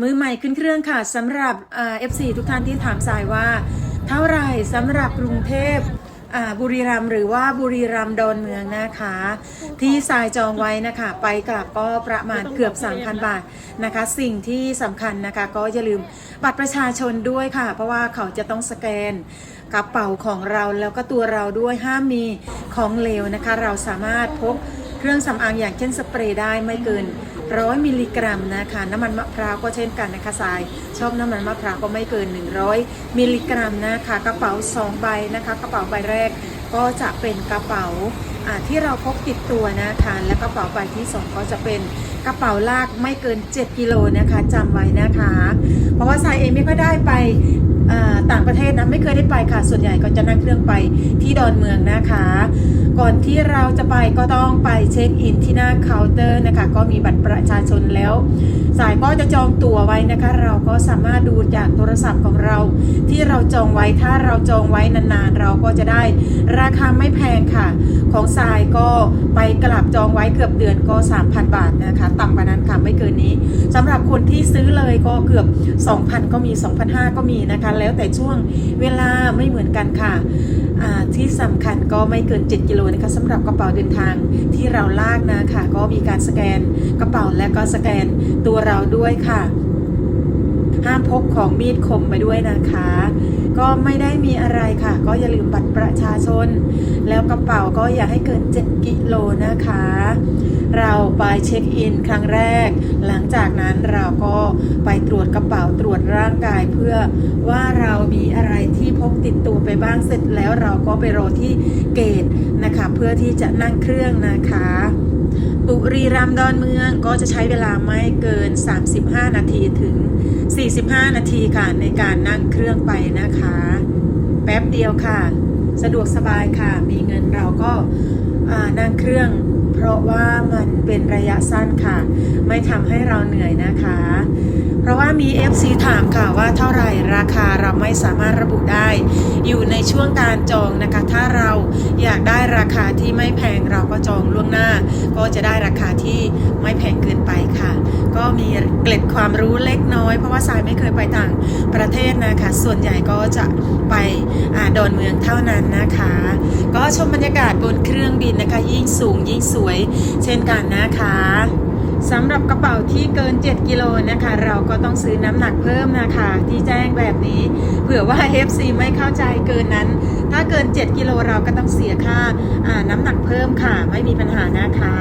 มือใหม่ขึ้นเครื่องค่ะสำหรับเอฟซีทุกท่านที่ถามสายว่า เท่าไหร่สำหรับกรุงเทพบุรีรัมหรือว่าบุรีรัมย์ดอนเมืองนะคะ ที่สายจองไว้นะคะ ไปกลับก็ประมาณเกือบ 3,000 บาทนะคะ สิ่งที่สำคัญนะคะ ก็อย่าลืมบัตรประชาชนด้วยค่ะ เพราะว่าเขาจะต้องสแกนกระเป๋าของเราแล้วก็ตัวเราด้วยห้ามมีของเหลวนะคะ เราสามารถพกเครื่องสำอางอย่างเช่นสเปรย์ได้ไม่เกิน ร้อยมิลลิกรัมนะคะน้ำมันมะพร้าวก็เช่นกันนะคะทรายชอบน้ำมันมะพร้าวก็ไม่เกิน 100 มิลลิกรัมนะคะกระเป๋า 2 ใบนะคะกระเป๋าใบแรกก็จะเป็นกระเป๋าที่เราพกติดตัวนะคะและกระเป๋าใบที่ 2 ก็จะเป็นกระเป๋าลากไม่เกิน 7 กิโลนะคะจำไว้นะคะ เพราะว่าทรายเองไม่ค่อยได้ไป ต่างประเทศนะไม่เคยได้ไปค่ะ ส่วนใหญ่ก็จะนั่งเครื่องไปที่ดอนเมืองนะคะ ก่อนที่เราจะไปก็ต้องไปเช็คอินที่หน้าเคาน์เตอร์นะคะ ก็มีบัตรประชาชนแล้ว สายก็จะจองตั๋วไว้นะคะ เราก็สามารถดูจากโทรศัพท์ของเรา ที่เราจองไว้ถ้าเราจองไว้นานๆ เราก็จะได้ราคาไม่แพงค่ะ ของทรายก็ไปกลับจองไว้เกือบเดือนก็ 3,000 บาทนะคะต่ำกว่านั้นค่ะไม่เกินนี้สำหรับคนที่ซื้อเลยก็เกือบ 2,000 ก็มี 2,500 ก็มีนะคะแล้วแต่ช่วงเวลาไม่เหมือนกันค่ะที่สำคัญก็ไม่เกิน 7 กิโลนะคะสำหรับกระเป๋าเดินทางที่เราลากนะคะก็มีการสแกนกระเป๋าและก็สแกนตัวเราด้วยค่ะ ห้ามพกของมีดคมไปด้วยนะคะ ก็ไม่ได้มีอะไรค่ะ ก็อย่าลืมบัตรประชาชน แล้วกระเป๋าก็อย่าให้เกิน 7 กิโลนะคะ เราไปเช็คอินครั้งแรก หลังจากนั้นเราก็ไปตรวจกระเป๋าตรวจร่างกายเพื่อว่าเรามีอะไรที่พกติดตัวไปบ้างเสร็จแล้วเราก็ไปรอที่เกตนะคะ เพื่อที่จะนั่งเครื่องนะคะ บุรีรัมย์ดอนเมืองก็จะใช้เวลาไม่เกิน 35 นาทีถึง 45 นาทีค่ะในการนั่งเครื่องไปนะคะ แป๊บเดียวค่ะ สะดวกสบายค่ะ มีเงินเราก็นั่งเครื่อง เพราะว่ามันเป็นระยะสั้นค่ะ ไม่ทำให้เราเหนื่อยนะคะ เพราะว่ามี FC ถามค่ะว่าเท่าไหร่ราคาเราไม่สามารถระบุได้ อยู่ในช่วงการจองนะคะ ถ้าเรา อยากได้ราคาที่ไม่แพงเราก็จองล่วงหน้า ก็จะได้ราคาที่ไม่แพงเกินไปค่ะ ก็มีเกล็ดความรู้เล็กน้อย เพราะว่าสายไม่เคยไปต่างประเทศนะคะ ส่วนใหญ่ก็จะไปอาดอนเมืองเท่านั้นนะคะ ก็ชมบรรยากาศบนเครื่องบินนะคะ ยิ่งสูงยิ่งสวย เช่นกันนะคะ สำหรับกระเป๋าที่เกิน 7 กิโลนะคะ เราก็ต้องซื้อน้ำหนักเพิ่มนะคะ ที่แจ้งแบบนี้เผื่อว่า FC ไม่เข้าใจเกินนั้น ถ้าเกิน 7 กิโลเราก็ต้องเสียค่าอ่าน้ำหนักเพิ่มค่ะ ไม่มีปัญหานะคะ